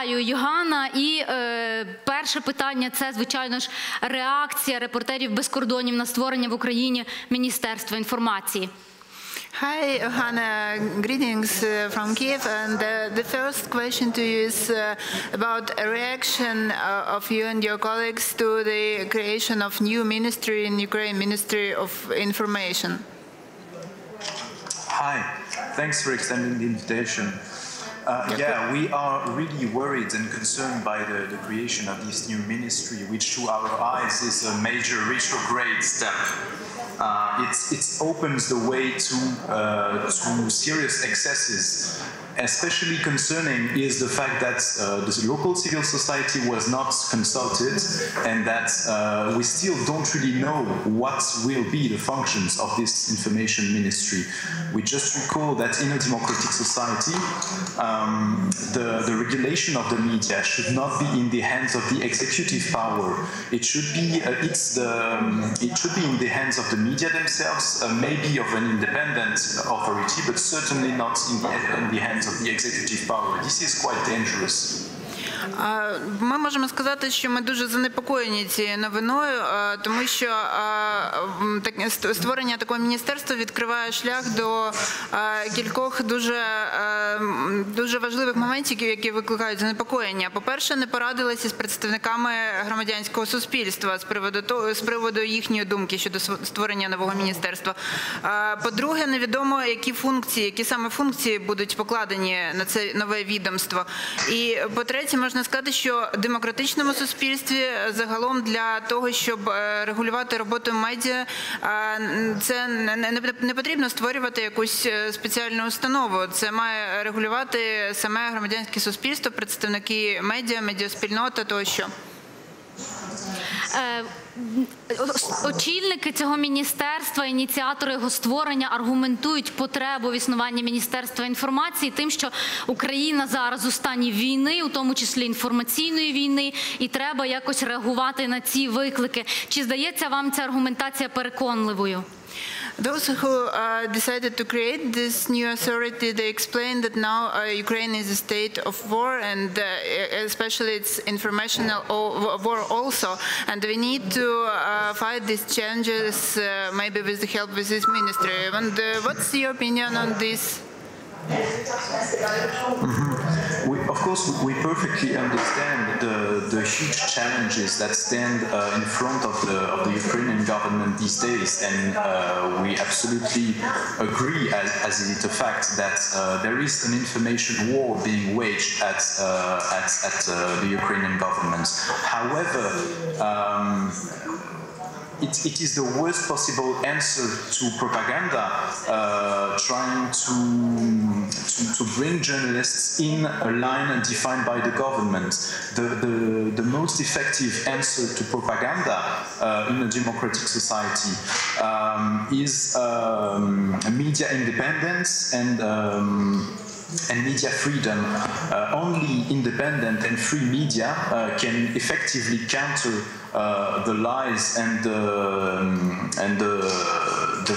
Вітаю, Йогана. І е, перше питання це, звичайно ж, реакція репортерів без кордонів на створення в Україні Міністерства інформації. Hi, Johanna. Greetings uh, from Kiev. And uh, the first question to you is uh, about a reaction uh, of you and your colleagues to the creation of new ministry in Ukraine, Ministry of Information. Hi, thanks for extending the invitation. Uh, yeah, we are really worried and concerned by the, the creation of this new ministry, which to our eyes is a major retrograde step. Uh, it's, it opens the way to, uh, to serious excesses. Especially concerning is the fact that uh, the local civil society was not consulted and that uh, we still don't really know what will be the functions of this information ministry. We just recall that in a democratic society, um, the, the regulation of the media should not be in the hands of the executive power. It should be uh, it's the um, it should be in the hands of the media themselves, uh, maybe of an independent authority, but certainly not in the, in the hands of the executive power. This is quite dangerous. Ми можемо сказати, що ми дуже занепокоєні цією новиною, тому що створення такого міністерства відкриває шлях до кількох дуже, дуже важливих моментів, які викликають занепокоєння. По-перше, не порадилися з представниками громадянського суспільства з приводу з приводу їхньої думки щодо створення нового міністерства. По-друге, невідомо, які функції, які саме функції будуть покладені на це нове відомство. І по-третє, можна сказати, що демократичному суспільстві загалом для того, щоб е, регулювати роботу медіа, е, це не, потрібно створювати якусь е, спеціальну установу. Це має регулювати саме громадянське суспільство, представники медіа, медіаспільнота тощо. Е, Очільники цього міністерства, ініціатори його створення аргументують потребу в існуванні міністерства інформації тим, що Україна зараз у стані війни, у тому числі інформаційної війни, і треба якось реагувати на ці виклики. Чи здається вам ця аргументація переконливою? Those who uh, decided to create this new authority, they explained that now uh, Ukraine is a state of war, and uh, especially it's informational war also, and we need to uh, fight these challenges uh, maybe with the help of this ministry. And uh, what's your opinion on this? We, of course, we perfectly understand the, the huge challenges that stand uh, in front of the, of the Ukrainian government these days, and uh, we absolutely agree, as, as is fact, that uh, there is an information war being waged at, uh, at, at uh, the Ukrainian government. However, um, it, it is the worst possible answer to propaganda, uh, trying to, to, to bring journalists in a line and defined by the government. The, the, the most effective answer to propaganda uh, in a democratic society um, is um, media independence and um, and media freedom. Uh, only independent and free media uh, can effectively counter uh, the lies and the, um, and the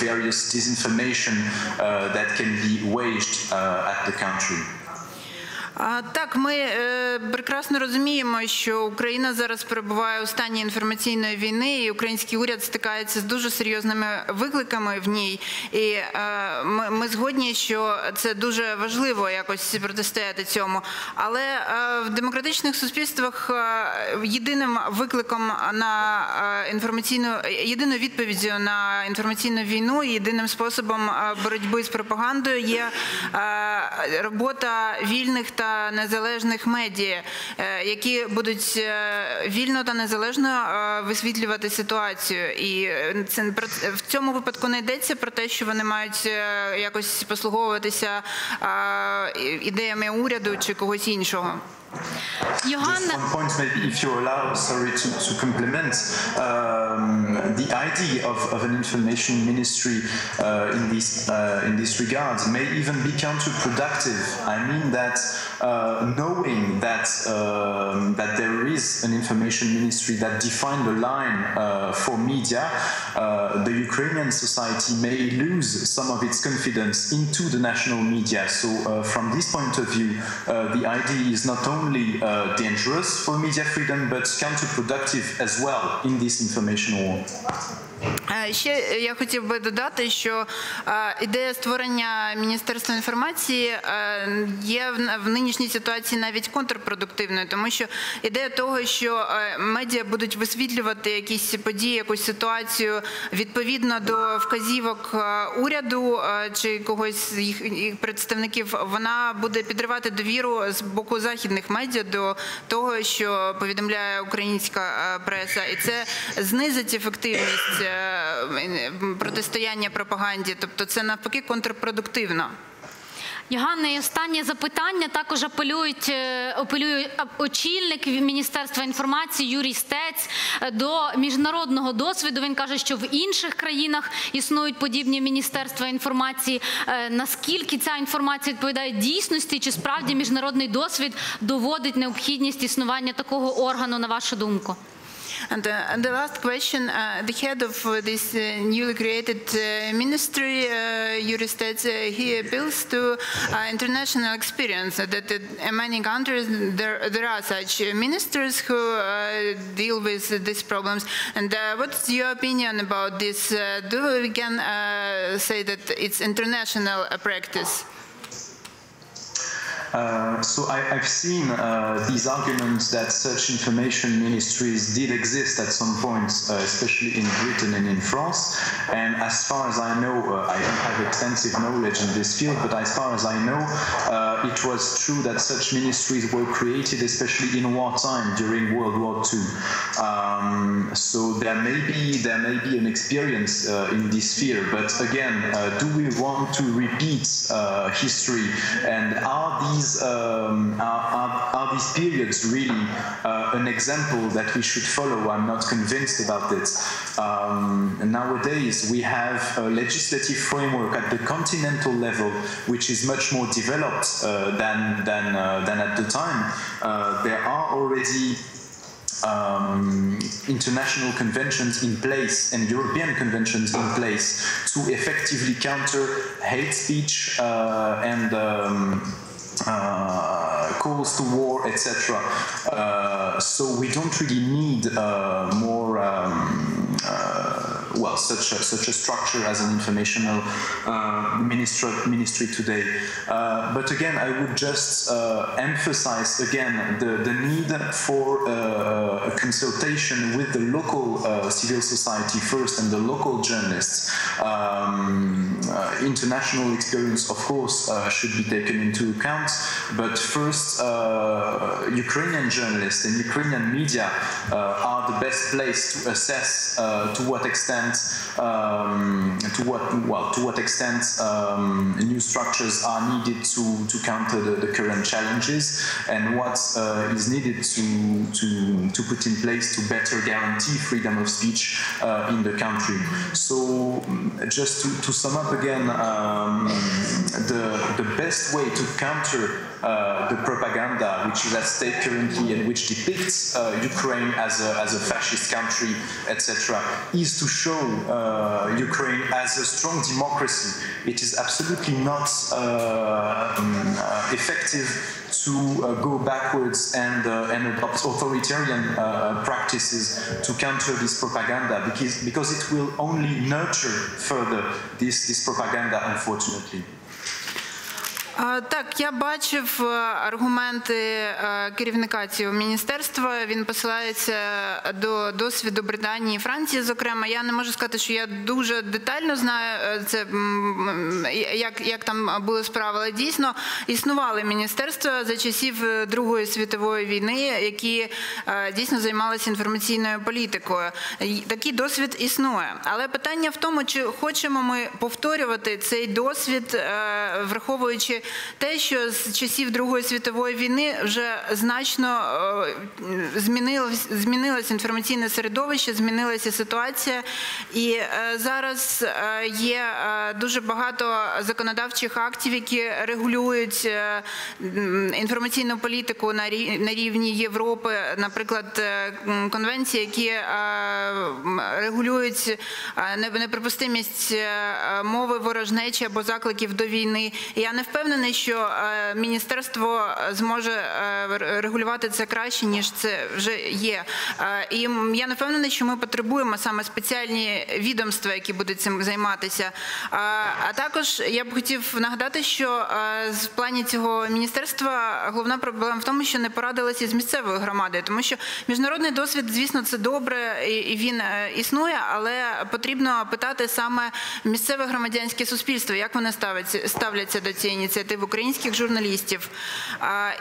various disinformation uh, that can be waged uh, at the country. Так, ми е, прекрасно розуміємо, що Україна зараз перебуває у стані інформаційної війни, і український уряд стикається з дуже серйозними викликами в ній. І е, ми, згодні, що це дуже важливо якось протистояти цьому. Але е, в демократичних суспільствах єдиним викликом на інформаційну єдиною відповіддю на інформаційну війну, єдиним способом боротьби з пропагандою є робота вільних та незалежних медіа, е, які будуть е, вільно та незалежно е, висвітлювати ситуацію. І це в цьому випадку не йдеться про те, що вони мають якось послуговуватися ідеями уряду чи когось іншого. Johan. Just one point, maybe, if you allow, sorry to, to complement um, the idea of, of, an information ministry uh, in this uh, in this regard may even be counterproductive. I mean that uh, knowing that um, that there is an information ministry that defined the line uh, for media, uh, the Ukrainian society may lose some of its confidence into the national media. So, uh, from this point of view, the idea is not only only uh, dangerous for media freedom but counterproductive as well in this information war. Ще я хотів би додати, що е, ідея створення міністерства інформації е, є в- нинішній ситуації навіть контрпродуктивною, тому що ідея того, що е, медіа будуть висвітлювати якісь події, якусь ситуацію відповідно до вказівок е, уряду е, чи когось їх представників, вона буде підривати довіру з боку західних медіа до того, що повідомляє українська е, преса, і це знизить ефективність е, протистояння пропаганді. Тобто, це навпаки контрпродуктивно. Єганне, і останнє запитання. Також апелюють, е, апелює очільник Міністерства інформації Юрій Стець е, до міжнародного досвіду. Він каже, що в інших країнах існують подібні міністерства інформації. Е, Наскільки ця інформація відповідає дійсності? Чи справді міжнародний досвід доводить необхідність існування такого органу, на вашу думку? And, uh, and the last question, uh, the head of uh, this uh, newly created uh, ministry, uh, he appeals to international experience that in many countries there, there are such ministers who deal with these problems. And what's your opinion about this? Do we can say that it's international practice? Uh, so I, I've seen uh, these arguments that such information ministries did exist at some point, uh, especially in Britain and in France. And as far as I know, uh, I don't have extensive knowledge in this field, but as far as I know, uh, it was true that such ministries were created, especially in wartime during World War II. Um, so there may be there may be an experience in this sphere, but again, do we want to repeat history? And are these um, are, are, are these periods really uh, an example that we should follow? I'm not convinced about it. Um, nowadays, we have a legislative framework at the continental level, which is much more developed uh, than than uh, than at the time. Uh, there are already um, international conventions in place and European conventions in place to effectively counter hate speech uh, and um, calls to war, etc. Uh, so we don't really need uh, more. Such a, such a structure as an informational uh, ministry, ministry today. Uh, but again, I would just uh, emphasize again the, the need for a consultation with the local civil society first and the local journalists. Um, international experience, of course, should be taken into account, but first, Ukrainian journalists and Ukrainian media uh, are the best place to assess uh, to what extent um, to what well to what extent um, new structures are needed to, to counter the, the current challenges and what uh, is needed to, to, to put in place to better guarantee freedom of speech uh, in the country. So mm, just to, to sum up again, um, the, the best way to counter uh, the propaganda which is at stake currently and which depicts uh, Ukraine as a, as a fascist country, etc., is to show uh, Ukraine as a strong democracy. It is absolutely not uh, um, uh, effective to uh, go backwards and, and adopt authoritarian practices to counter this propaganda because, because it will only nurture further this, this propaganda, unfortunately. Так, я бачив е, аргументи е, керівника цього міністерства. Він посилається до досвіду Британії і Франції. Зокрема, я не можу сказати, що я дуже детально знаю е, це як, як там були справи, але дійсно існували міністерства за часів Другої світової війни, які дійсно займалися інформаційною політикою. Такий досвід існує. Але питання в тому, чи хочемо ми повторювати цей досвід, враховуючи те, що з часів Другої світової війни вже значно е, змінилось, змінилось інформаційне середовище, змінилася ситуація, і е, зараз е, є дуже багато законодавчих актів, які регулюють інформаційну політику на рівні Європи, наприклад, конвенції, які регулюють неприпустимість мови ворожнечі або закликів до війни. Я не впевнена, впевнений, що е, міністерство зможе е, регулювати це краще ніж це вже є. Е, І я не впевнена, що ми потребуємо саме спеціальні відомства, які будуть цим займатися. А, також я б хотів нагадати, що е, в плані цього міністерства головна проблема в тому, що не порадилися з місцевою громадою, тому що міжнародний досвід, звісно, це добре і він е, існує, але потрібно питати саме місцеве громадянське суспільство, як вони ставляться до цієї ініціативи українських журналістів.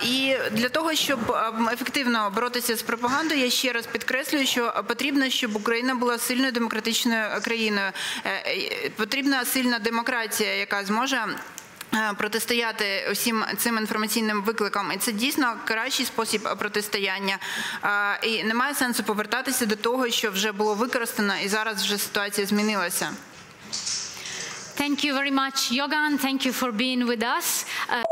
І для того, щоб ефективно боротися з пропагандою, я ще раз підкреслюю, що потрібно, щоб Україна була сильною демократичною країною. Е, е, Потрібна сильна демократія, яка зможе. е, Протистояти усім цим інформаційним викликам, і це дійсно кращий спосіб протистояння. І немає сенсу повертатися до того, що вже було використано, і зараз вже ситуація змінилася. Thank you very much, Yogan. Thank you for being with us. Uh,